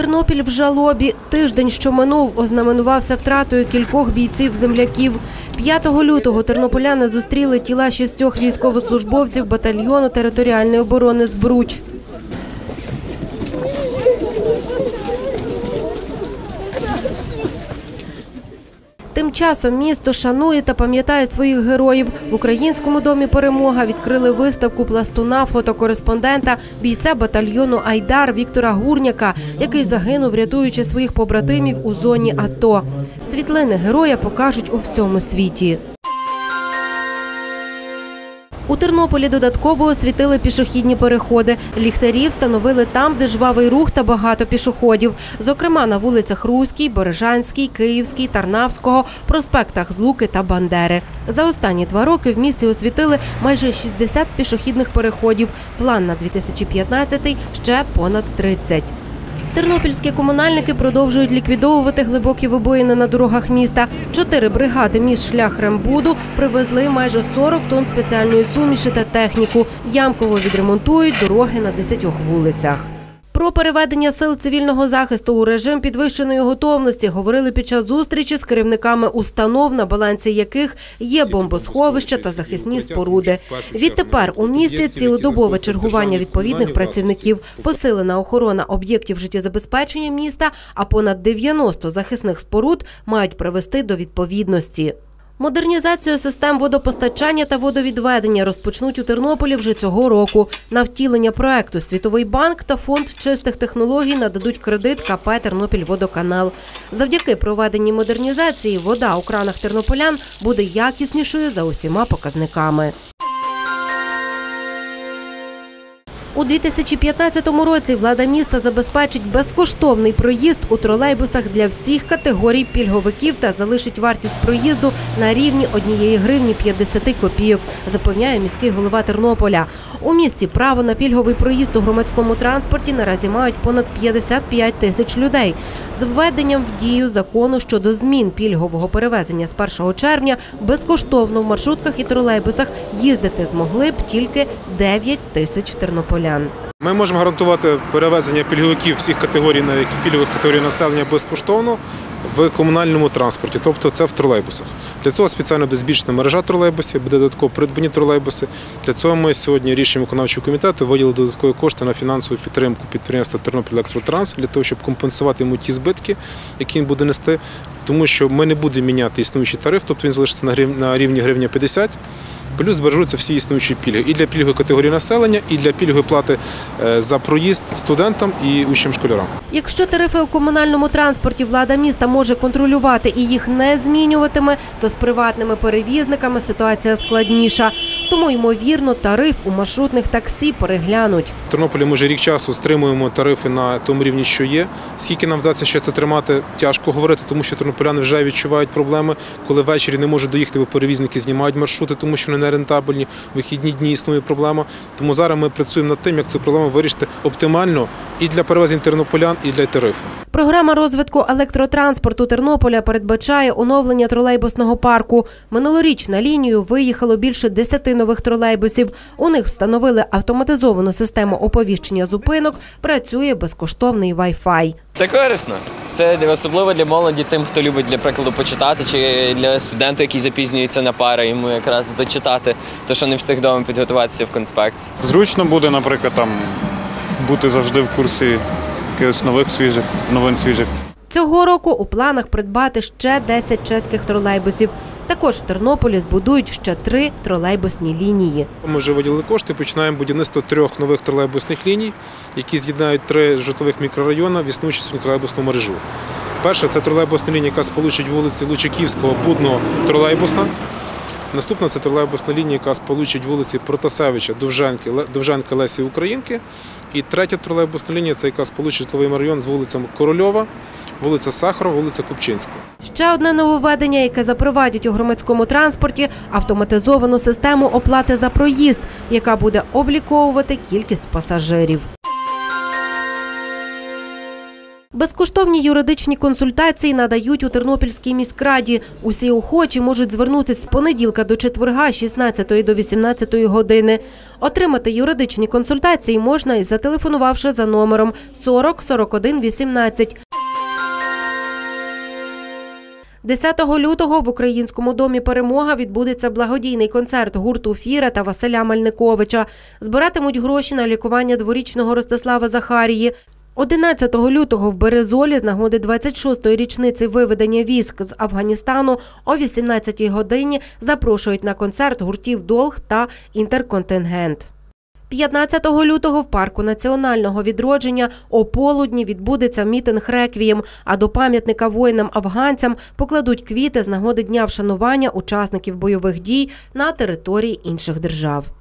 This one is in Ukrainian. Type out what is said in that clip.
Тернопіль в жалобі. Тиждень, що минув, ознаменувався втратою кількох бійців земляків. 5 лютого тернополяни зустріли тіла шістьох військовослужбовців батальйону територіальної оборони «Збруч». Тим часом місто шанує та пам'ятає своїх героїв. В українському домі перемога відкрили виставку пластуна, фотокореспондента, бійця батальйону Айдар Віктора Гурняка, який загинув, рятуючи своїх побратимів у зоні АТО. Світлини героя покажуть у всьому світі. У Тернополі додатково освітили пішохідні переходи. Ліхтарі встановили там, де жвавий рух та багато пішоходів. Зокрема, на вулицях Руській, Бережанській, Київській, Тарнавського, проспектах Злуки та Бандери. За останні два роки в місті освітили майже 60 пішохідних переходів. План на 2015 – ще понад 30. Тернопільські комунальники продовжують ліквідовувати глибокі вибоїни на дорогах міста. Чотири бригади між шлях Рембуду привезли майже 40 тонн спеціальної суміші та техніку. Ямково відремонтують дороги на 10 вулицях. Про переведення сил цивільного захисту у режим підвищеної готовності говорили під час зустрічі з керівниками установ, на балансі яких є бомбосховища та захисні споруди. Відтепер у місті цілодобове чергування відповідних працівників, посилена охорона об'єктів життєзабезпечення міста, а понад 90 захисних споруд мають привести до відповідності. Модернізацію систем водопостачання та водовідведення розпочнуть у Тернополі вже цього року. На втілення проекту Світовий банк та фонд чистих технологій нададуть кредит КП «Тернопільводоканал». Завдяки проведенні модернізації вода у кранах тернополян буде якіснішою за усіма показниками. У 2015 році влада міста забезпечить безкоштовний проїзд у тролейбусах для всіх категорій пільговиків та залишить вартість проїзду на рівні однієї гривні 50 копійок, запевняє міський голова Тернополя. У місті право на пільговий проїзд у громадському транспорті наразі мають понад 55 тисяч людей. З введенням в дію закону щодо змін пільгового перевезення з 1 червня безкоштовно в маршрутках і тролейбусах їздити змогли б тільки 9 тисяч тернополян. Ми можемо гарантувати перевезення пільговиків всіх категорій на пільгових категорій населення безкоштовно в комунальному транспорті, тобто це в тролейбусах. Для цього спеціально буде збільшена мережа тролейбусів, буде додатково придбані тролейбуси. Для цього ми сьогодні рішенням виконавчого комітету виділили додаткові кошти на фінансову підтримку підприємства Тернопіль Електротранс для того, щоб компенсувати йому ті збитки, які він буде нести, тому що ми не будемо міняти існуючий тариф, тобто він залишиться на рівні гривня 50. Плюс збережуться всі існуючі пільги і для пільгової категорії населення, і для пільгової плати е, за проїзд студентам і учням школярам. Якщо тарифи у комунальному транспорті влада міста може контролювати і їх не змінюватиме, то з приватними перевізниками ситуація складніша. Тому, ймовірно, тариф у маршрутних таксі переглянуть. В Тернополі ми вже рік часу стримуємо тарифи на тому рівні, що є. Скільки нам вдасться ще це тримати, тяжко говорити, тому що тернополяни вже відчувають проблеми, коли ввечері не можуть доїхати, бо перевізники знімають маршрути, тому що вони нерентабельні. Вихідні дні існує проблема. Тому зараз ми працюємо над тим, як цю проблему вирішити оптимально і для перевезень тернополян, і для тарифу. Програма розвитку електротранспорту Тернополя передбачає оновлення тролейбусного парку. Минулоріч на лінію виїхало більше 10 нових тролейбусів. У них встановили автоматизовану систему оповіщення зупинок. Працює безкоштовний Wi-Fi. Це корисно. Це особливо для молоді, тим, хто любить, для прикладу, почитати, чи для студента, який запізнюється на пари, йому якраз дочитати, то що не встиг вдома підготуватися в конспект. Зручно буде, наприклад, там бути завжди в курсі якихось нових свіжих, новин свіжих. Цього року у планах придбати ще 10 чеських тролейбусів. Також в Тернополі збудують ще три тролейбусні лінії. Ми вже виділили кошти, починаємо будівництво трьох нових тролейбусних ліній, які з'єднають три житлових мікрорайони в існуючу тролейбусну мережу. Перша це тролейбусна лінія, яка сполучить вулиці Лучаківського, Будного, Тролейбусна. Наступна це тролейбусна лінія, яка сполучить вулиці Протасевича, Довженки, Довженка Лесі Українки. І третя тролейбусна лінія це яка сполучить житловий район з вулицями Корольова, вулиця Сахарова, вулиця Купчинського. Ще одне нововведення, яке запровадять у громадському транспорті автоматизовану систему оплати за проїзд, яка буде обліковувати кількість пасажирів. Безкоштовні юридичні консультації надають у Тернопільській міськраді. Усі охочі можуть звернутися з понеділка до четверга, з 16 до 18 години. Отримати юридичні консультації можна і зателефонувавши за номером 40 41 18. 10 лютого в Українському домі Перемога відбудеться благодійний концерт гурту Фіра та Василя Мельниковича. Збиратимуть гроші на лікування дворічного Ростислава Захарії. 11 лютого в Березолі з нагоди 26-ї річниці виведення військ з Афганістану о 18-й годині запрошують на концерт гуртів Долг та Інтерконтингент. 15 лютого в парку національного відродження о полудні відбудеться мітинг реквієм, а до пам'ятника воїнам-афганцям покладуть квіти з нагоди дня вшанування учасників бойових дій на території інших держав.